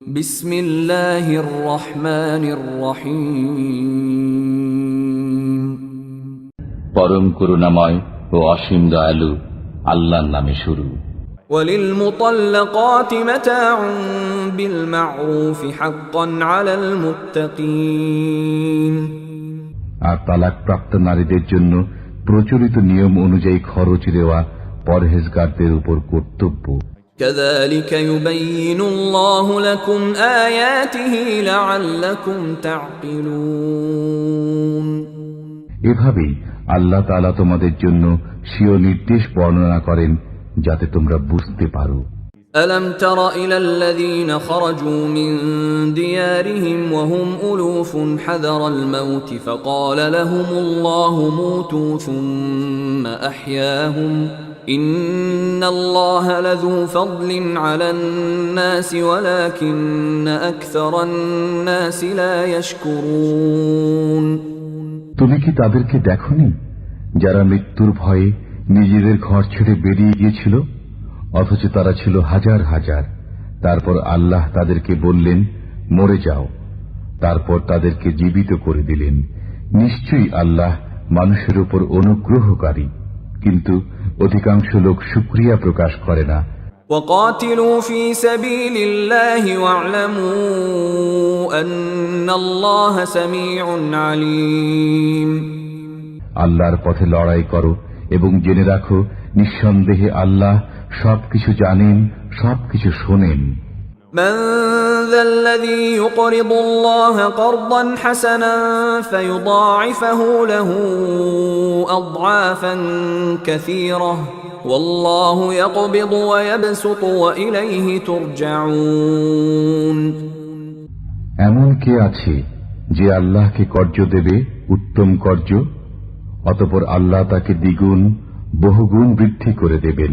بسم الله الرحمن الرحيم পরম করুণাময় ও অসীম দয়ালু আল্লাহর নামে শুরু وللمطلقات متاع بالمعروف حقا على المتقين আর তালাকপ্রাপ্ত নারীদের জন্য প্রচলিত নিয়ম অনুযায়ী খরচ দেওয়া পরহেজগারদের উপর কর্তব্য كذلك يبين الله لكم آياته لعلكم تعقلون এভাবেই আল্লাহ তাআলা তোমাদের জন্য স্বীয় নির্দেশ বর্ণনা করেন যাতে তোমরা বুঝতে পারো ألم تر إلى الذين خرجوا من ديارهم وهم ألوف حذر الموت فقال لهم الله موتوا ثم أحياهم তুমি কি তাদেরকে দেখনি, যারা মৃত্যুর ভয়ে নিজেদের ঘর ছেড়ে বেরিয়ে গিয়েছিল? অথচ তারা ছিল হাজার হাজার। তারপর আল্লাহ তাদেরকে বললেন, মরে যাও। তারপর তাদেরকে জীবিত করে দিলেন। নিশ্চয়ই আল্লাহ মানুষের উপর অনুগ্রহকারী। কিন্তু অধিকাংশ লোক সুক্রিয়া প্রকাশ করে না وقاتلوا في سبيل الله واعلموا أن الله سميع عليم আল্লাহর পথে লড়াই করো এবং জেনে রাখো নিঃসন্দেহে আল্লাহ সবকিছু জানেন সবকিছু শোনেন من ذا الذي يقرض الله قرضا حسنا فيضاعفه له أضعافا كثيرة والله يقبض ويبسط وإليه ترجعون এমন কে আছে যে আল্লাহকে কর্য দেবে উত্তম কর্য অতপর আল্লাহ তাকে দ্বিগুণ বহুগুণ বৃদ্ধি করে দেবেন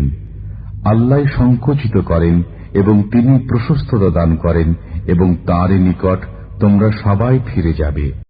আল্লাহ সংকুচিত করেন এবং তিনি প্রশস্ততা দান করেন এবং তাঁরই নিকট তোমরা সবাই ফিরে যাবে।